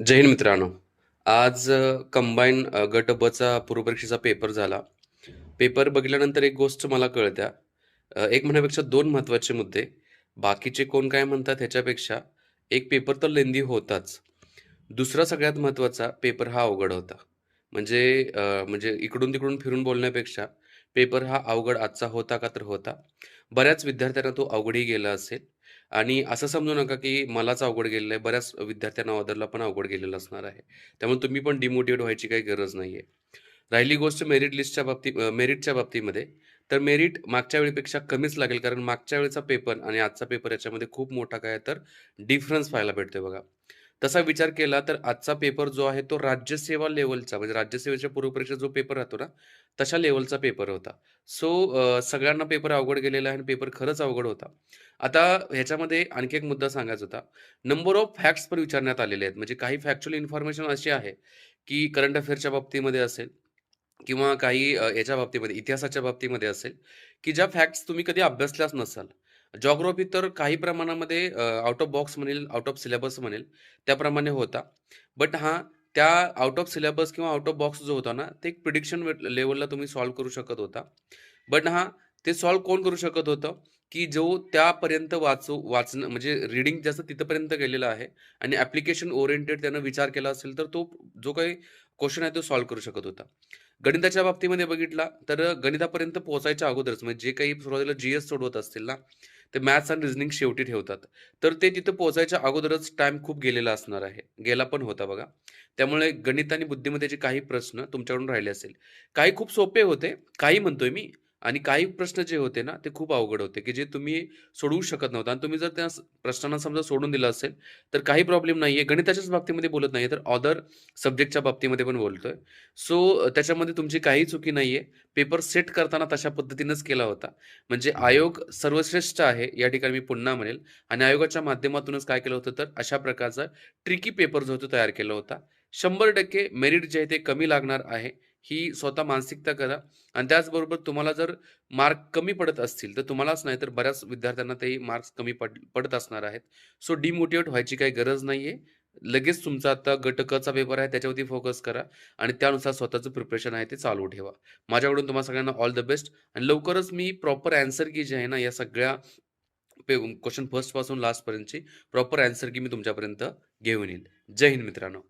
जय हिंद मित्रांनो. आज कंबाईन गट बचा पूर्वपरीक्षेचा पेपर झाला. पेपर बघितल्यानंतर एक गोष्ट मला कळत्या. एक म्हणण्यापेक्षा दोन महत्त्वाचे मुद्दे. बाकीचे कोण काय म्हणतात ह्याच्यापेक्षा एक पेपर तर लेंदी होताच. दुसरा सगळ्यात महत्त्वाचा पेपर हा अवघड होता. म्हणजे म्हणजे इकडून तिकडून फिरून बोलण्यापेक्षा पेपर हा अवघड आजचा होता का तर होता. बऱ्याच विद्यार्थ्यांना तो अवघडही गेला असेल. आणि असं समजू नका की मलाच अवघड गेलेलं आहे बऱ्याच विद्यार्थ्यांना ऑदरला पण अवघड गेलेलं असणार आहे. त्यामुळे तुम्ही पण डिमोटिवेट व्हायची काही गरज नाही आहे राहिली गोष्ट मेरिट लिस्टच्या बाबतीत मेरिटच्या बाबतीमध्ये तर मेरिट मागच्या वेळेपेक्षा कमीच लागेल कारण मागच्या वेळेचा पेपर आणि आजचा पेपर याच्यामध्ये खूप मोठा काय तर डिफरन्स पाहायला भेटतोय बघा. तसा विचार केला तर आजचा पेपर जो आहे तो राज्यसेवा लेवलचा म्हणजे राज्यसेवेच्या पूर्वपरीक्षा जो पेपर राहतो ना तशा लेवलचा पेपर होता. सो सगळ्यांना पेपर अवघड गेलेला आहे आणि पेपर खरंच अवघड होता. आता ह्याच्यामध्ये आणखी एक मुद्दा सांगायचा होता. नंबर ऑफ फॅक्ट्स पण विचारण्यात आलेले आहेत. म्हणजे काही फॅक्च्युअल इन्फॉर्मेशन अशी आहे की करंट अफेअरच्या बाबतीमध्ये असेल किंवा काही याच्या बाबतीमध्ये इतिहासाच्या बाबतीमध्ये असेल की ज्या फॅक्ट्स तुम्ही कधी अभ्यासल्याच नसाल. जॉग्रॉफी तर काही प्रमाणामध्ये आउट ऑफ बॉक्स म्हणेल आउट ऑफ सिलेबस म्हणेल त्याप्रमाणे होता. बट हा त्या आउट ऑफ सिलेबस किंवा आउट ऑफ बॉक्स जो होता ना ते एक प्रिडिक्शन लेवलला तुम्ही सॉल्व्ह करू शकत होता. बट हा ते सॉल्व्ह कोण करू शकत होतं? की जो त्यापर्यंत वाचू वाचणं म्हणजे रिडिंग जास्त तिथपर्यंत गेलेलं आहे आणि ॲप्लिकेशन ओरिएंटेड त्यानं विचार केला असेल तर तो जो काही क्वेश्चन आहे तो सॉल्व्ह करू शकत होता. गणिताच्या बाबतीमध्ये बघितला तर गणितापर्यंत पोहोचायच्या अगोदरच म्हणजे जे काही सुरुवातीला जी एस सोडवत असतील ना ते मॅथ्स आणि रिझनिंग शेवटी ठेवतात. तर ते तिथं पोहोचायच्या अगोदरच टाइम खूप गेलेला असणार आहे. गेला पण होता बघा. त्यामुळे गणित आणि बुद्धिमत्तेचे काही प्रश्न तुमच्याकडून राहिले असेल. काही खूप सोपे होते. काही म्हणतोय मी. आणि काही प्रश्न जे होते ना ते खूप अवघड होते की जे तुम्ही सोडवू शकत नव्हता. आणि तुम्ही जर त्या प्रश्नांना समजा सोडून दिलं असेल तर काही प्रॉब्लेम नाही आहे गणिताच्याच बाबतीमध्ये बोलत नाही तर अदर सब्जेक्टच्या बाबतीमध्ये पण बोलतोय. सो त्याच्यामध्ये तुमची काही चुकी नाही आहे पेपर सेट करताना तशा पद्धतीनंच केला होता. म्हणजे आयोग सर्वश्रेष्ठ आहे या ठिकाणी मी पुन्हा म्हणेल. आणि आयोगाच्या माध्यमातूनच काय केलं होतं तर अशा प्रकारचा ट्रिकी पेपर जो होतो तयार केला होता. शंभर टक्के मेरिट जे आहे ते कमी लागणार आहे. ही स्वतः मानसिकता करा. आणि त्याचबरोबर तुम्हाला जर मार्क कमी पडत असतील तर तुम्हालाच नाही तर बऱ्याच विद्यार्थ्यांना तेही मार्क्स कमी पड पडत असणार आहेत. सो डिमोटिवेट व्हायची काही गरज नाही आहे लगेच तुमचा आता गटकचा पेपर आहे त्याच्यावरती फोकस करा. आणि त्यानुसार स्वतःचं प्रिपरेशन आहे ते चालू ठेवा. माझ्याकडून तुम्हाला सगळ्यांना ऑल द बेस्ट आणि लवकरच मी प्रॉपर अँसर की जे आहे ना या सगळ्या पे क्वेश्चन फर्स्टपासून लास्टपर्यंतची प्रॉपर अँसर की मी तुमच्यापर्यंत घेऊन येईल जय हिंद मित्रांनो.